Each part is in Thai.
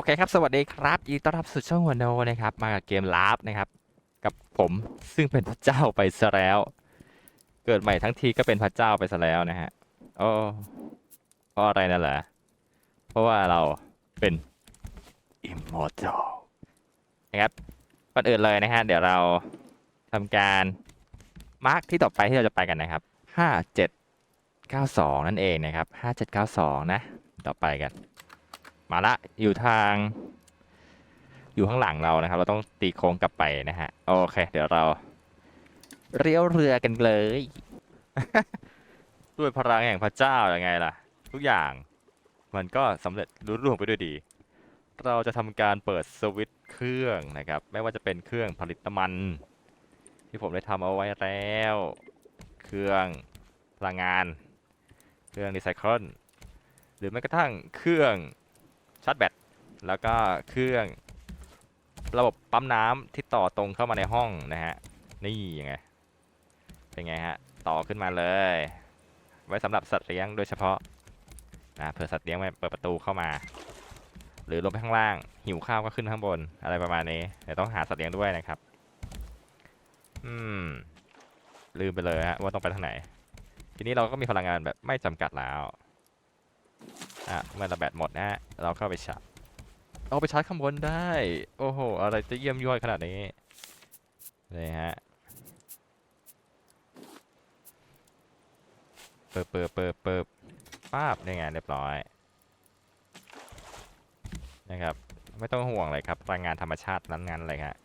อเคครับ สวัสดีครับยินดีต้อนรับสู่ช่องหัวโนนะครับ มากับเกมลาฟนะครับ กับผมซึ่งเป็นพระเจ้าไปซะแล้ว เกิดใหม่ทั้งทีก็เป็นพระเจ้าไปซะแล้วนะฮะโอ้เพราะอะไรนั่นแหละเพราะว่าเราเป็น immortal นะครับก่อนอื่นเลยนะฮะ เดี๋ยวเราทำการมาร์กที่ต่อไปที่เราจะไปกันนะครับ 5792 นั่นเองนะครับ 5792 นะ ต่อไปกัน มาละอยู่ทาง อยู่ข้างหลังเรานะครับ เราต้องตีโค้งกลับไปนะฮะ โอเค เดี๋ยวเราเรียวเรือกันเลย ด้วยพลังแห่งพระเจ้าอย่างไงล่ะ ทุกอย่างมันก็สำเร็จรุ่ร่วงไปด้วยดี เราจะทำการเปิดสวิตช์เครื่องนะครับ ไม่ว่าจะเป็นเครื่องผลิตน้ำมัน ที่ผมได้ทำเอาไว้แล้ว เครื่องพลังงาน เครื่องรีไซเคิลหรือแม้กระทั่งเครื่อง ชาร์จแบตแล้วก็เครื่องระบบปั๊มน้ำที่ต่อตรงเข้ามาในห้องนะฮะนี่ยังไงเป็นไงฮะต่อขึ้นมาเลย ไว้สำหรับสัตว์เลี้ยงโดยเฉพาะนะเผื่อสัตว์เลี้ยงเปิดประตูเข้ามา หรือลงไปข้างล่าง หิวข้าวก็ขึ้นข้างบนอะไรประมาณนี้เดี๋ยวต้องหาสัตว์เลี้ยงด้วยนะครับอืมลืมไปเลยฮะว่าต้องไปทางไหน ทีนี้เราก็มีพลังงานแบบไม่จำกัดแล้ว อะเมื่อเราแบตหมดนะฮะเราเข้าไปชาร์จเอาไปชาร์จข้างบนได้ โอ้โห อะไรจะเยี่ยมยอยขนาดนี้เลยฮะเปิดเปิดเปิดเปิดป้าบนี่ไงเรียบร้อยนะครับ ไม่ต้องห่วงเลยครับพลังงานธรรมชาตินั้นงานอะไรฮะ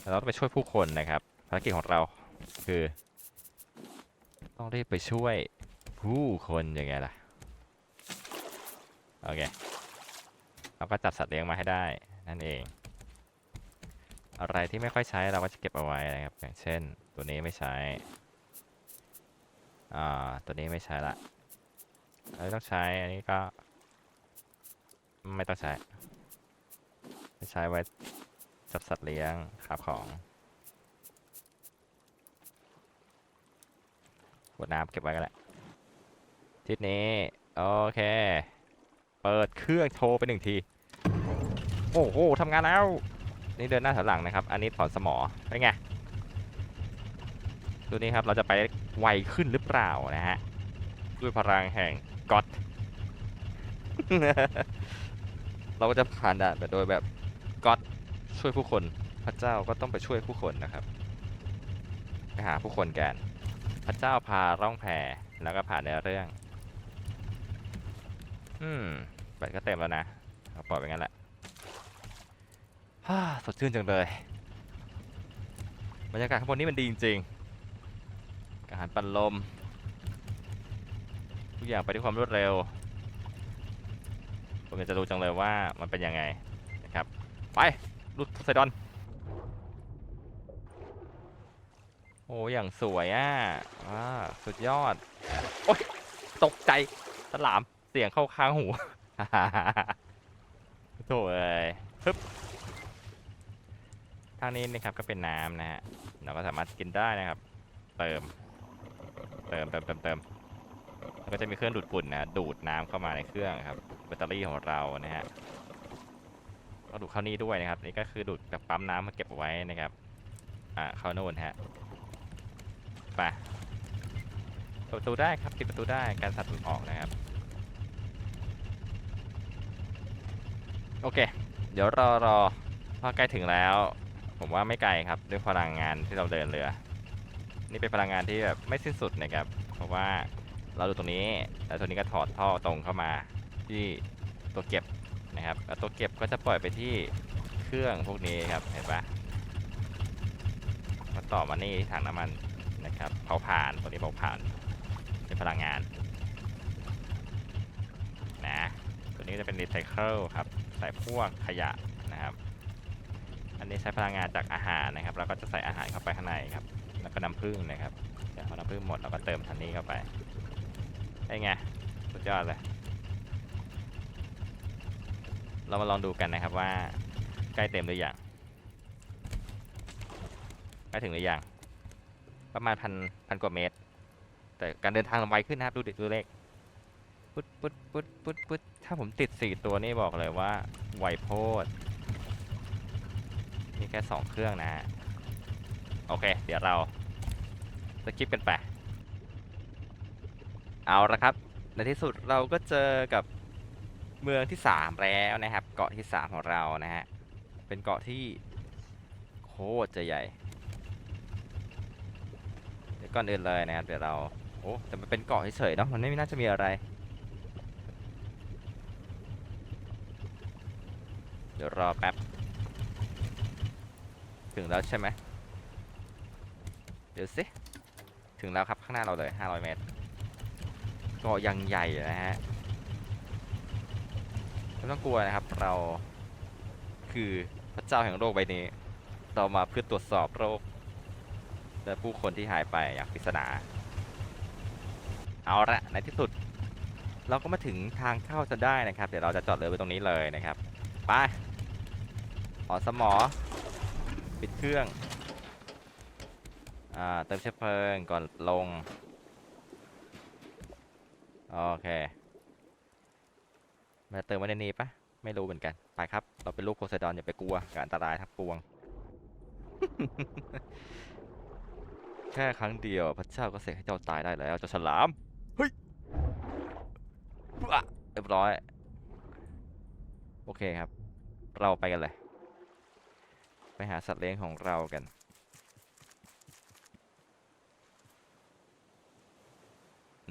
เราต้องไปช่วยผู้คนนะครับภารกิจของเราคือ ต้องรีบไปช่วยผู้คนยังไงล่ะ โอเคเราก็จัดสัตว์เลี้ยงมาให้ได้นั่นเอง อะไรที่ไม่ค่อยใช้เราก็จะเก็บเอาไว้นะครับ อย่างเช่น ตัวนี้ไม่ใช้อ่าตัวนี้ไม่ใช้ละอันนี้ต้องใช้อันนี้ก็ ไม่ต้องใช้ใช้ไว้จับสัตว์เลี้ยงขับของขวดน้ำเก็บไว้ก็แหละทิศนี้ โอเค เปิดเครื่องโชว์ไปหนึ่งที โอ้โหทำงานแล้ว นี่เดินหน้าถอยหลังนะครับ อันนี้ถอนสมอเป็นไง ดูนี่ครับ เราจะไปไวขึ้นหรือเปล่านะฮะ ด้วยพลังแห่งก็อดเราก็จะผ่านด่านไปโดยแบบก็อดช่วยผู้คน พระเจ้าก็ต้องไปช่วยผู้คนนะครับ ไปหาผู้คนกัน พระเจ้าพาร่องแพแล้วก็ผ่านในเรื่อง อืม แบตก็เต็มแล้วนะเอาปล่อยไปงั้นแหละสดชื่นจังเลยบรรยากาศข้างบนนี้มันดีจริงๆอาหารปันลม ทุกอย่างไปด้วยความรวดเร็ว ผมอยากจะดูจังเลยว่ามันเป็นยังไงนะครับ ไปลุดไซดอน โอ้อย่างสวยอะว้าสุดยอด โอ๊ย ตกใจฉลามเสียงเข้าค้างหู โถ่เอ้ยฮึบทางนี้นะครับก็เป็นน้ำนะฮะ เราก็สามารถกินได้นะครับ เติม เติมเติมเติมเติมแล้วก็จะมีเครื่องดูดฝุ่นนะ ดูดน้ำเข้ามาในเครื่องครับ แบตเตอรี่ของเรานะฮะ ก็ดูดเข้านี่ด้วยนะครับ นี่ก็คือดูดจากปั๊มน้ำมาเก็บเอาไว้นะครับ อ่าเข้าโน่นฮะ ไปเปิดประตูได้ครับปิดประตูได้ การสัตว์มันออกนะครับ โอเค เดี๋ยวรอรอพอใกล้ถึงแล้ว ผมว่าไม่ไกลครับด้วยพลังงานที่เราเดินเรือ นี่เป็นพลังงานที่แบบไม่สิ้นสุดนะครับ เพราะว่าเราดูตรงนี้แล้วตัวนี้ก็ถอดท่อตรงเข้ามาที่ตัวเก็บนะครับแล้วตัวเก็บก็จะปล่อยไปที่เครื่องพวกนี้ครับเห็นปะมาต่อมานี่ถังน้ำมันนะครับเผาผ่านตัวนี้เผาผ่านเป็นพลังงานนะตัวนี้จะเป็นรีไซเคิลครับ ใส่พวกขยะนะครับ อันนี้ใช้พลังงานจากอาหารนะครับแล้วก็จะใส่อาหารเข้าไปข้างในครับ แล้วก็น้ำผึ้งนะครับเดี๋ยวพอน้ำผึ้งหมดเราก็เติมทันนี้เข้าไปไอ้ไงสุดยอดเลย เรามาลองดูกันนะครับว่าใกล้เต็มหรือยังใกล้ถึงหรือยังประมาณพันพันกว่าเมตร แต่การเดินทางเราไวขึ้นนะครับดูดิดูเลข ปุ๊ดปุ๊ดปุ๊ดปุ๊ดปุ๊ดถ้าผมติดสี่ตัวนี่บอกเลยว่าไวโพดมีแค่สองเครื่องนะ โอเค เดี๋ยวเราสกิปกันไป เอาละครับ ในที่สุดเราก็เจอกับเมืองที่3แล้วนะครับ เกาะที่3ของเรานะฮะ เป็นเกาะที่โคตรจะใหญ่ เดี๋ยวก่อนอื่นเลยนะครับ เดี๋ยวเรา โอ้ แต่มันเป็นเกาะเฉยๆเนาะ มันไม่น่าจะมีอะไร เดี๋ยวรอแป๊บ ถึงแล้วใช่ไหม เดี๋ยวสิ ถึงแล้วครับข้างหน้าเราเลย 500 เมตรกาะยังใหญ่นะฮะ ไม่ต้องกลัวนะครับ เราคือพระเจ้าแห่งโลกใบนี้ เรามาเพื่อตรวจสอบโรค และผู้คนที่หายไปอย่างปริศนา เอาละในที่สุด เราก็มาถึงทางเข้าจะได้นะครับ เดี๋ยวเราจะจอดเรือไปตรงนี้เลยนะครับ ไป ขอสมอ ปิดเครื่อง อ่า เติมเชื้อเพลิงก่อนลง โอเค มาเติมไว้ในนี้ปะไม่รู้เหมือนกัน ไปครับ เราเป็นลูกโพไซดอนอย่าไปกลัวกับอันตรายทับปวง แค่ครั้งเดียวพระเจ้าก็เสกให้เจ้าตายได้แล้ว เจ้าฉลาม เฮ้ยเรียบร้อย โอเคครับ เราไปกันเลย ไปหาสัตว์เลี้ยงของเรากัน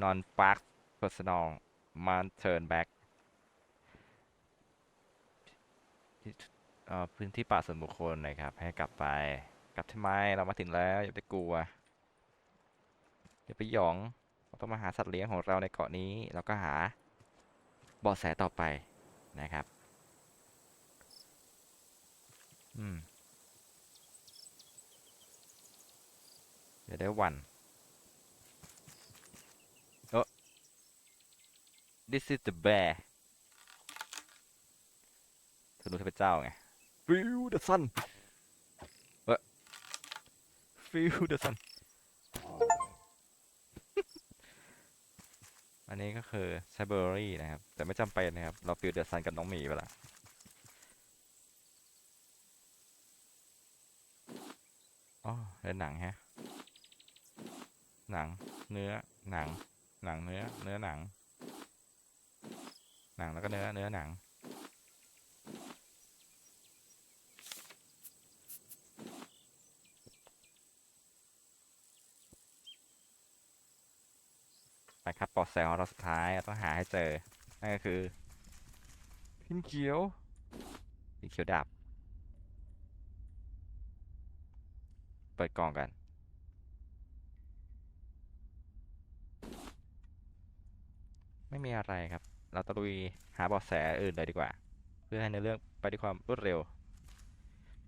นอนปาร์ค personal มาเทิร์นแบ็กพื้นที่ป่าส่วนบุคคลนะครับ ให้กลับไป กลับทำไมเรามาถึงแล้วอย่าไปกลัวอย่าไปหยองเราต้องมาหาสัตว์เลี้ยงของเราในเกาะนี้ แล้วก็หาเบาะแสต่อไปนะครับ อืม เดี๋ยวได้วัน This is the bear ธนูเทพเจ้าไง Feel the sun เอ้ย Feel the sun อันนี้ก็คือไซเบอรี่นะครับ แต่ไม่จำเป็นนะครับ เรา Feel the sun กับน้องหมีไปละอ๋อเล่นหนังฮะ หนัง เนื้อ หนัง หนังเนื้อ เนื้อหนัง หนังแล้วก็เนื้อ เนื้อหนัง ไปครับปลอดแสของเราสุดท้ายต้องหาให้เจอ นั่นก็คือ พินเขียวพินเขียวดาบเปิดกล่องกัน ไม่มีอะไรครับ เราตะลุยหาเบาะแสอื่นเลยดีกว่า เพื่อให้ในเรื่องไปด้วยความรวดเร็ว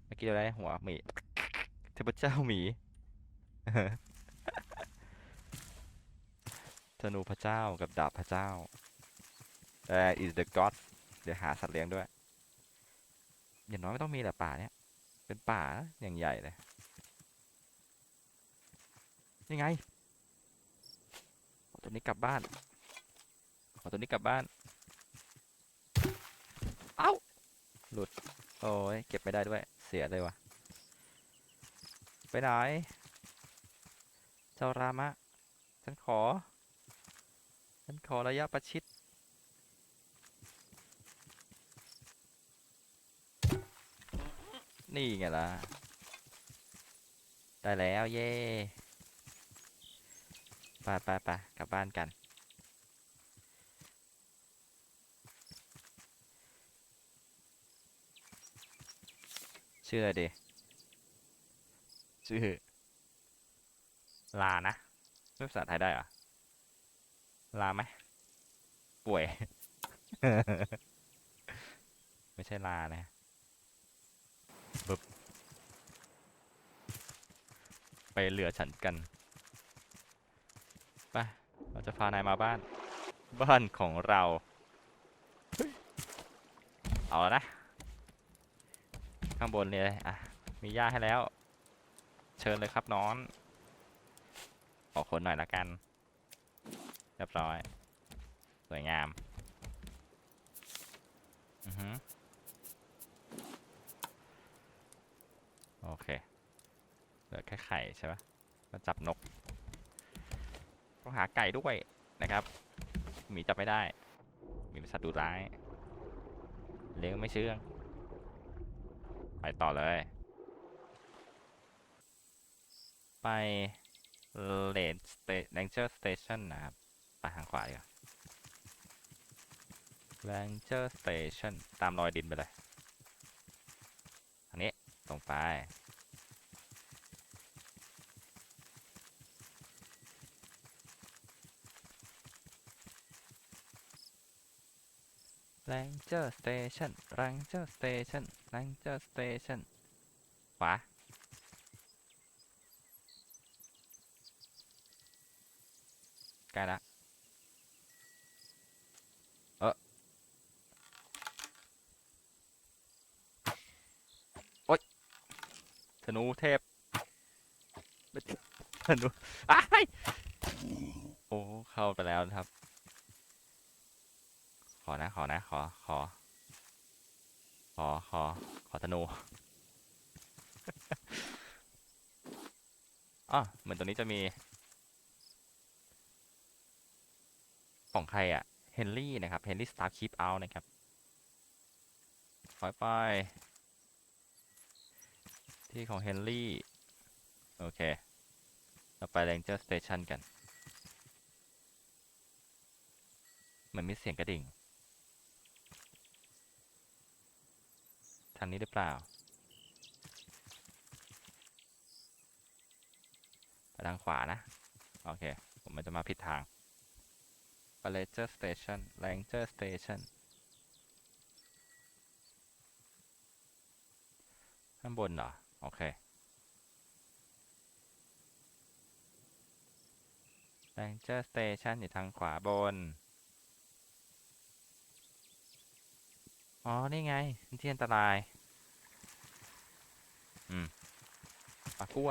เมื่อกี้เราได้หัวหมีเทพเจ้าหมีธนูพระเจ้ากับดาบพระเจ้า There is the god เดี๋ยวหาสัตว์เลี้ยงด้วย อย่างน้อยไม่ต้องมีแหละป่าเนี้ยเป็นป่าอย่างใหญ่เลยนี่ไงเอาตัวนี้กลับบ้าน ขอตัวนี้กลับบ้าน เอ้า หลุด โอ้ย เก็บไม่ได้ด้วย เสียเลยวะไปไหน เจ้ารามะ ฉันขอ ฉันขอระยะประชิด นี่ไงล่ะ ได้แล้วเย่ไปไปไปกลับบ้านกัน ชื่ออะไรดีชื่อ ลานะไม่ภาษาไทยได้เหรอ ลาไหม ป่วย ไม่ใช่ลานะบึบไปเหลือฉันกัน ไป เราจะพานายมาบ้าน บ้านของเราเฮ้ยเอาแล้วนะ ข้างบนเลยอะมีหญ้าให้แล้ว เชิญเลยครับน้องขอคนหน่อยละกันเรียบร้อย สวยงามอือฮึโอเคเหลือแค่ไข่ใช่ปะก็จับนกต้องหาไก่ด้วยนะครับหมีจับไม่ได้ มีเป็นสัตว์ดุร้าย เลี้ยงไม่เชื่อง ไปต่อเลย ไปเลนสเตแรงเจอร์สเตชันนะครับ ไปทางขวาดีกว่าแลนเจอร์สเตชันตามรอยดินไปเลย อันนี้ตรงไป Ranger Station Ranger Station Ranger Station ขวาใกล้ละเออโอ๊ยธนูเทพธนูอ้ายโอ้ เข้าไปแล้วนะครับ ขอนะ ขอนะ ขอ ขอ ขอ ขอ ขอธนูอ๋อเหมือนตัวนี้จะมี ของใครอะเฮนรี่นะครับ เฮนรี่สตาร์คีปเอานะครับปล่อยไป ที่ของเฮนรี่ โอเค เราไป Ranger Station กัน เหมือนมีเสียงกระดิ่ง ทางนี้หรือเปล่าไปทางขวานะ โอเค ผมมันจะมาผิดทาง Ranger Station Ranger Station ข้างบนเหรอ โอเค Ranger Station อยู่ทางขวาบน อ๋อ นี่ไงพื้นที่อันตราย อืมปลากั้ว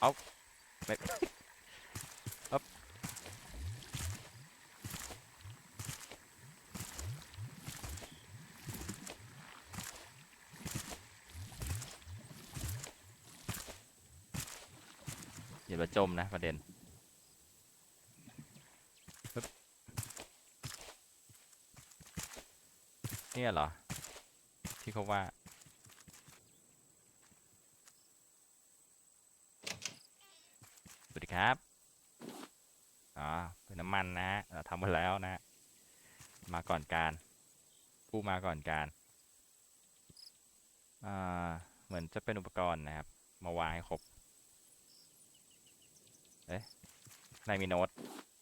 เอาไม่อ๊บอย่ามาจมนะประเด็นปึ๊บ เนี่ยเหรอ ที่เขาว่า สวัสดีครับ อ๋อ เป็นน้ำมันนะเราทำมาแล้วนะ มาก่อนการ ผู้มาก่อนการอ่าเหมือนจะเป็นอุปกรณ์นะครับ มาวางให้ครบ เอ๊ะในมีโน้ต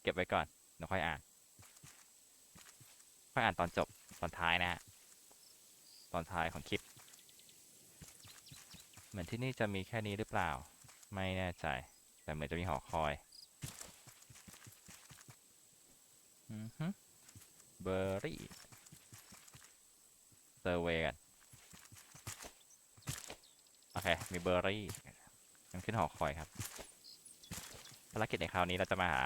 เก็บไว้ก่อนเดี๋ยวค่อยอ่าน ค่อยอ่านตอนจบ ตอนท้ายนะฮะ ตอนท้ายของคลิป เหมือนที่นี่จะมีแค่นี้หรือเปล่า ไม่แน่ใจ แต่เหมือนจะมีหอคอยเบอร์รี่เซอร์เวกันโอเค มีเบอร์รี่งั้นขึ้นหอคอยครับ ภารกิจในคราวนี้เราจะมาหา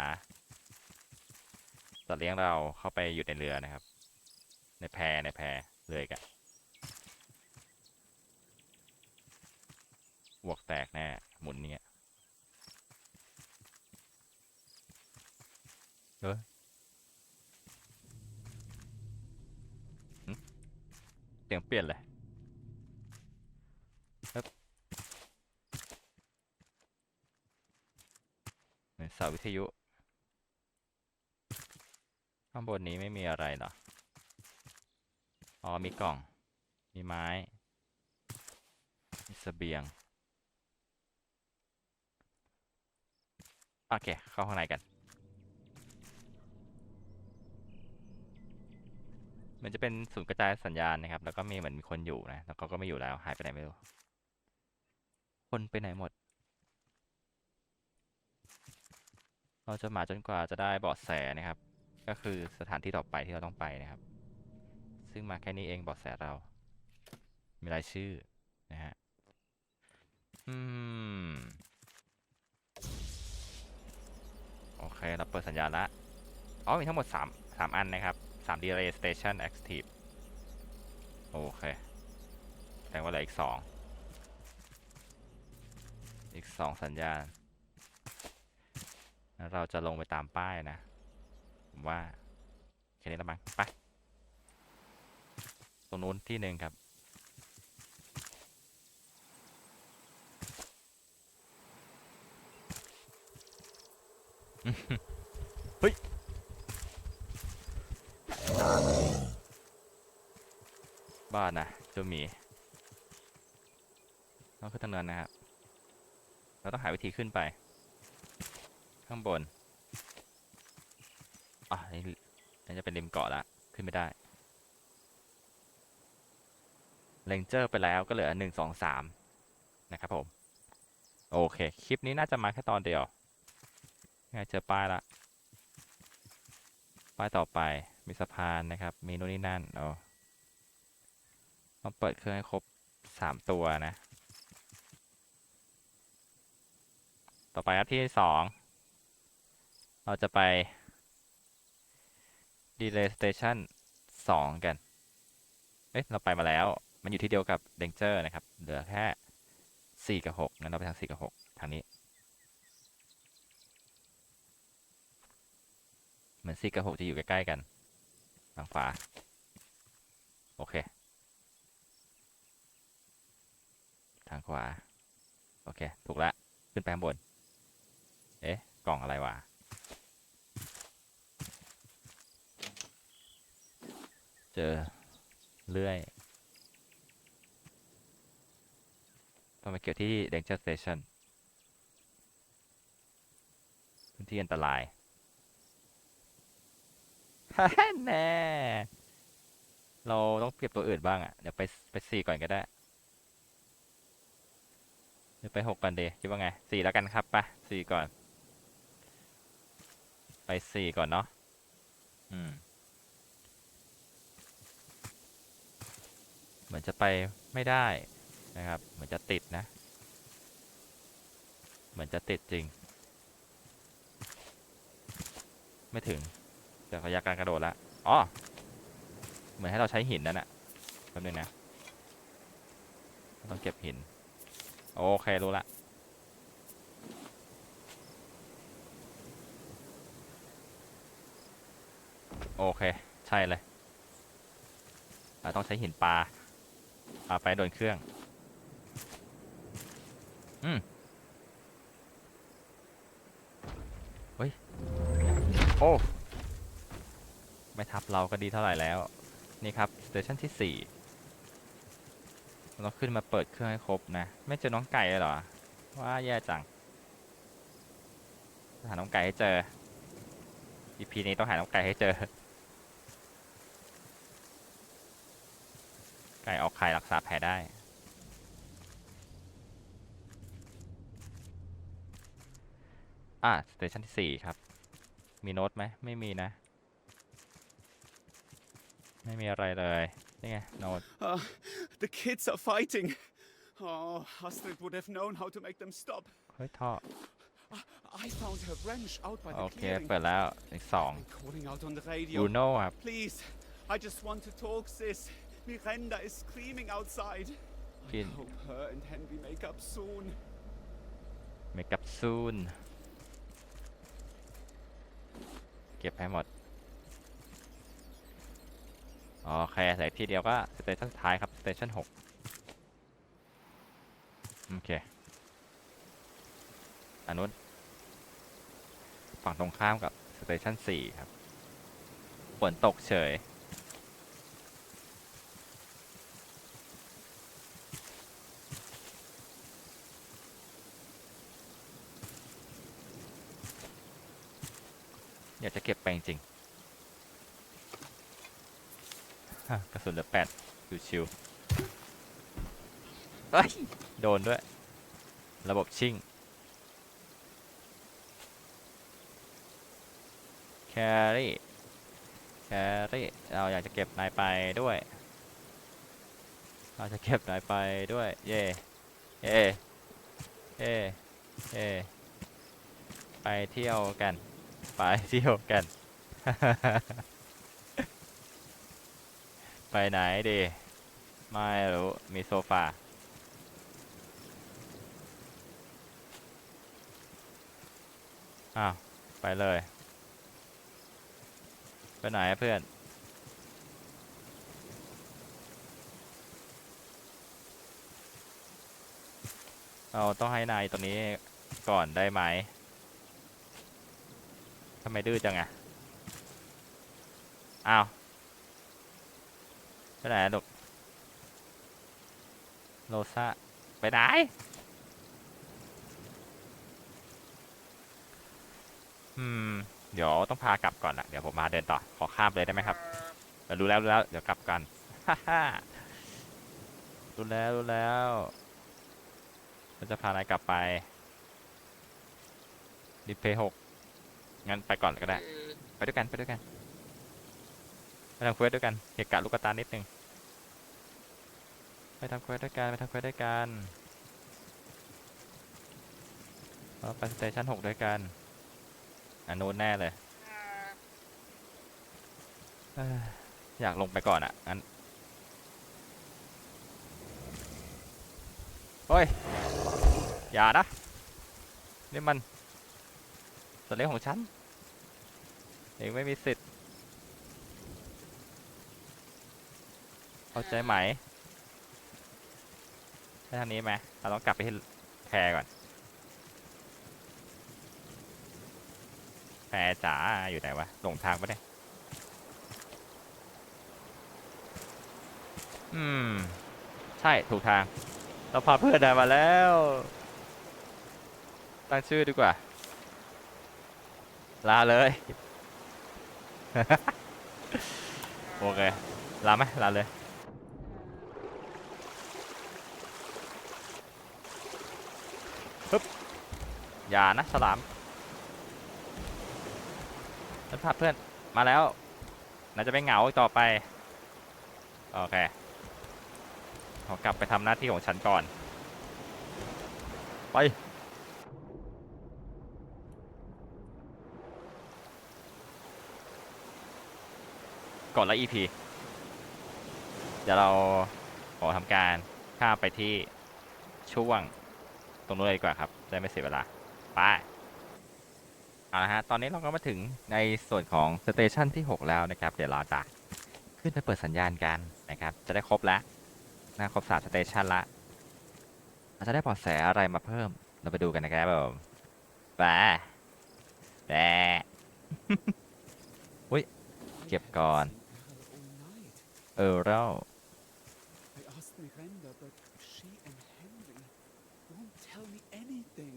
สัตว์เลี้ยงเราเข้าไปอยู่ในเรือนะครับ ในแพในแพเรืออีกันวกแตกแน่หมุนเนี้ยเออเสียงเปลี่ยนเลยครับเหมือนเสาวิทยุ ข้างบนนี้ไม่มีอะไรเหรอ อ๋อมีกล่อง มีไม้ มีเสบียง โอเค เข้าข้างในกัน มันจะเป็นศูนย์กระจายสัญญาณนะครับ แล้วก็มีเหมือนมีคนอยู่นะ แล้วเขาก็ไม่อยู่แล้ว หายไปไหนไม่รู้ คนไปไหนหมด เราจะมาจนกว่าจะได้เบาะแสนะครับ ก็คือสถานที่ต่อไปที่เราต้องไปนะครับ ซึ่งมาแค่นี้เองบาะแสเรา มีรายชื่อนะฮะ อืม โอเค เราเปิดสัญญาณละ อ๋อ มีทั้งหมดสามสามอันนะครับสาม delay station active โอเคแสดงว่าเหลืออีกสองอีกสองสัญญาณ เราจะลงไปตามป้ายนะ ผมว่า แค่นี้ละมั้งไป ตรงนู้นที่หนึ่งครับ เฮ้ย บ้านนะเจ้าหมีต้องขึ้นทางเนินนะครับ เราต้องหาวิธีขึ้นไป ข้างบน อะนี่น่าจะเป็นริมเกาะละ ขึ้นไม่ได้ เลนเจอร์ไปแล้วก็เหลือหนึ่งสองสามนะครับผม โอเค คลิปนี้น่าจะมาแค่ตอนเดียวง่ายเจอป้ายละ ป้ายต่อไปมีสะพานนะครับ มีนู่นนี่นั่นโอ้ต้องเปิดเครื่องให้ครบสามตัวนะ ต่อไปครับที่สองเราจะไป Delay Station 2 กัน เอ๊ะ เราไปมาแล้ว มันอยู่ที่เดียวกับ Danger นะครับ เหลือแค่ 4 กับ6งั้นเราไปทาง 4 กับ 6 ทางนี้ เหมือน 4 กับ 6 จะอยู่ใกล้ๆกันทางขวา โอเค ทางขวา โอเค ถูกละ ขึ้นไปข้างบน เอ๊ะ กล่องอะไรวะเจอเลื่อย ต้องไปเกี่ยวที่ Danger Station พื้นที่อันตรายฮ่าแน่เราต้องเก็บตัวอื่นบ้างอะ่ะ เดี๋ยวไปไปสี่ก่อนก็ได้เดี๋ยวไปหกก่อนเดคิดว่าไงสี่แล้วกันครับไปสี่ก่อน ไปสี่ก่อนเนาะอืมเหมือนจะไปไม่ได้ นะครับ เหมือนจะติดนะ เหมือนจะติดจริง ไม่ถึงแต่ระยะการกระโดดละอ๋อ เหมือนให้เราใช้หินนั่นแหะแป๊บนึงนะ ต้องเก็บหิน โอเครู้ละโอเค ใช่เลย เราต้องใช้หินปลาปลาไปโดนเครื่อง อืมเฮ้ย โอ้ ไม่ทับเราก็ดีเท่าไหร่แล้ว นี่ครับสเตชันที่สี่เราขึ้นมาเปิดเครื่องให้ครบนะ ไม่เจอน้องไก่เหรอ ว่าแย่จัง หาน้องไก่ให้เจอ EP นี้ต้องหาน้องไก่ให้เจอ ไก่ออกไข่รักษาแผลได้ อะสเตชันที่สี่ครับ มีโน้ตไหมไม่มีนะ ไม่มีอะไรเลย นี่ไงโน้ต Uh, the kids are fighting. Oh, Astrid would have known how to make them stop. เฮ้ยท่อ I, I found her wrench out by โอ the เค clearing. เปิดแล้วอีกสอง I'm calling out on the บ radio. รูโน่ครับ Please, I just want to talk, sis. Miranda is screaming outside. I Pin. hope her and Henry make up soon. เมกับซูน เก็บให้หมดโอเคใส่ที่เดียวก็สเตชันสุดท้ายครับสเตชันหกโอเคอันนู้นฝั่งตรงข้ามกับสเตชันสี่ครับฝนตกเฉย อยากจะเก็บไปจริงกระสุนเหลือแปดชิวๆเอ้ย โดนด้วย ระบบชิ่ง แครี่ แครี่ เราอยากจะเก็บนายไปด้วย เราจะเก็บนายไปด้วย เย่เย่เย่เย่ไปเที่ยวกัน ไปเที่ยวกัน ไปไหนดี ไม่รู้มีโซฟา อ้าว ไปเลย ไปไหนเพื่อนเราต้องให้นายตรงนี้ก่อนได้ไหมำไมดื้อจังอะอ้าวไปไหนลูกโลซ่าไปไหนอืม เดี๋ยวต้องพากลับก่อนอะเดี๋ยวผมมาเดินต่อ ขอข้ามเลยได้ไหมครับเดี๋ยวรู้แล้วรู้แล้ว เดี๋ยวกลับกันฮ่าฮ่ารู้แล้วรู้แล้วเราจะพานายกลับไปดิเพย์หก งั้นไปก่อนก็ได้ ไปด้วยกันไปด้วยกันไปทำเควสด้วยกันเกะกะลูกกระตานิดนึงไปทำเควสด้วยกันไปทำเควสด้วยกันเราไปสเตชันหกด้วยกันอันนู้นแน่เลยอยากลงไปก่อนอะงั้นเฮ้ย อย่านะ นี่มันสัตว์เลี้ยงของฉัน เองไม่มีสิทธิ์ เข้าใจไหมไปทางนี้ไหมเราต้องกลับไปที่แพรก่อน แพรจ๋าอยู่ไหนวะ หลงทางปะเนี่ย อืม ใช่ถูกทาง เราพาเพื่อนได้มาแล้ว ตั้งชื่อดีกว่า ลาเลย โอเค ลาไหมลาเลย ปึ๊บ อย่านะฉลามฉันพาเพื่อน มาแล้ว น่าจะไม่เหงาอีกต่อไป โอเค ขอกลับไปทำหน้าที่ของฉันก่อน ไป ก่อนละ EP เดี๋ยวเราขอทำการข้ามไปที่ช่วงตรงนู้นเลยดีกว่าครับจะได้ไม่เสียเวลา ไปเอาละฮะ ตอนนี้เราก็มาถึงในส่วนของสเตชันที่ 6 แล้วนะครับ เดี๋ยวเราจะขึ้นไปเปิดสัญญาณกันนะครับ จะได้ครบแล้วนะครบสามสเตชันละเราจะได้เบอแสอะไรมาเพิ่ม เราไปดูกันนะครับผมไปแบะอุ้ย เก็บก่อน เออเรา I asked Miranda, but she and Henry won't tell me anything.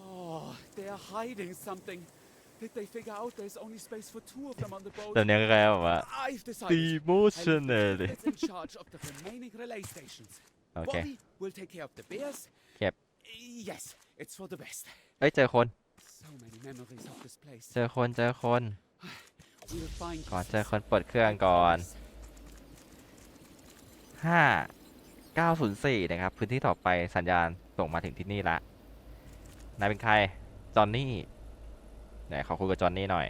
Oh, they are hiding something. Did they figure out there's only space for two of them on the boat? ตอนนี้ก็แค่แบบว่า I've decided. ตีโมชั่น I'll เล be ย that's in charge of the remaining relay stations. โอเค Bobby will take care of the bears. Yep. Yes, it's for the best. เอ้ยเจอคน So many memories of this place. เจอคนเจอคน We'll find ก่อน you, เจอ sis. คนเปิดเครื่องก่อน Promise. ห้าเก้าศูนย์สี่นะครับ พื้นที่ต่อไปสัญญาณส่งมาถึงที่นี่ละนายเป็นใคร จอห์นนี่ไหนขอคุยกับจอห์นนี่หน่อย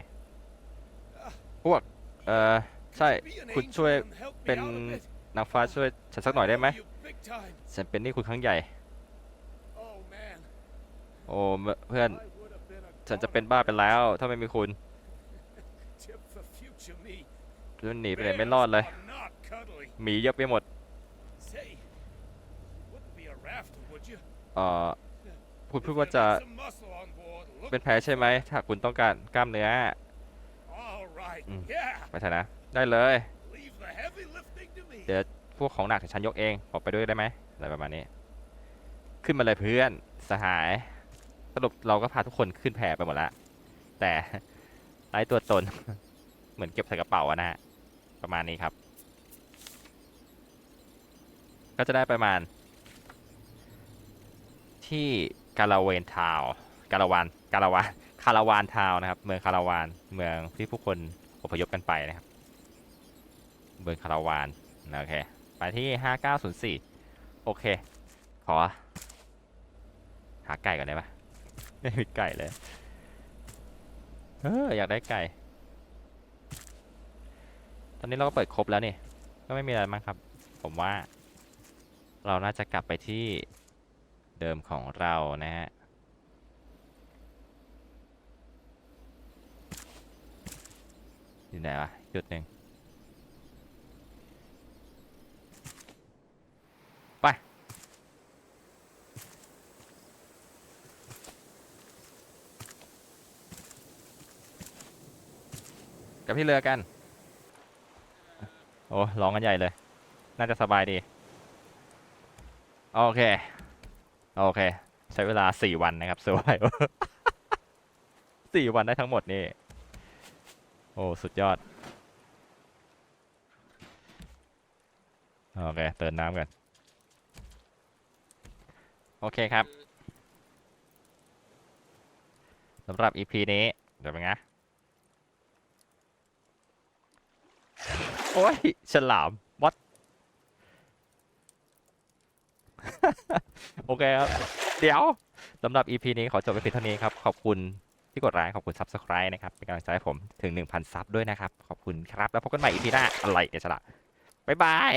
พวกเออใช่ Be an คุณ angel ช่วย and help me เป็น out a bit. นางฟ้าช่วยฉันสักหน่อยได้ไหม I owe you big time. ฉันเป็นหนี่คุณครั้งใหญ่ Oh man, โอ้เพื่อน I would have been a ฉันจะเป็นบ้าไปแล้ว ถ้าไม่มีคุณ tip for future me. ฉันหนีไปไหนไม่รอดเลย Bears are not cuddly. หมีเยอะไปหมด เอ่อคุณ If พูด you ว่าจะ had some muscle on board, look เป็นแพ้ใช่ไหมถ้าคุณต้องการกล้ามเนื้อ All right. Mm. Yeah. ไปเถอะนะ ได้เลย Leave the heavy lifting to me. เดี๋ยวพวกของหนักฉันยกเองออกไปด้วยได้ไหมอะไรประมาณนี้ ขึ้นมาเลยเพื่อนสหาย สรุปเราก็พาทุกคนขึ้นแพไปหมดแล้วแต่ไร้ตัวตน เหมือนเก็บใส่กระเป๋าอะนะฮะประมาณนี้ครับ ก็จะได้ประมาณ ที่กาลาเวนทาว์กาลาวานกาลาวานคาราวานทาวน์นะครับ เมืองคาราวานเมืองที่ผู้คนอพยพกันไปนะครับ เมืองคาราวานโอเคไปที่ห้าเก้าศูนย์สี่โอเค ขอ หาไก่ก่อนได้ปะไม่มีไก่เลยเอออยากได้ไก่ ตอนนี้เราก็เปิดครบแล้วนี่ ก็ไม่มีอะไรมั้งครับ ผมว่า เราน่าจะกลับไปที่ เดิมของเรานะฮะอยู่ไหนวะจุดหนึ่งไป กับที่เรือกัน โอ้ร้องกันใหญ่เลย น่าจะสบายดี โอเค โอเค ใช้เวลาสี่วันนะครับสวายสี่วันได้ทั้งหมดนี่ โอ้ สุดยอด โอเค เติมน้ำกัน โอเคครับสำหรับ EP นี้ เดี๋ยวเป็นไง โอ้ย ฉลามวัด โอเคครับ เดี๋ยวสำหรับ EP นี้ขอจบไปเพียงเท่านี้ครับ ขอบคุณที่กดไลค์ขอบคุณ Subscribe นะครับ เป็นกำลังใจให้ผมถึง 1,000 ซับด้วยนะครับ ขอบคุณครับ แล้วพบกันใหม่ EP หน้าอะไรเนี่ยฉลามบ๊ายบาย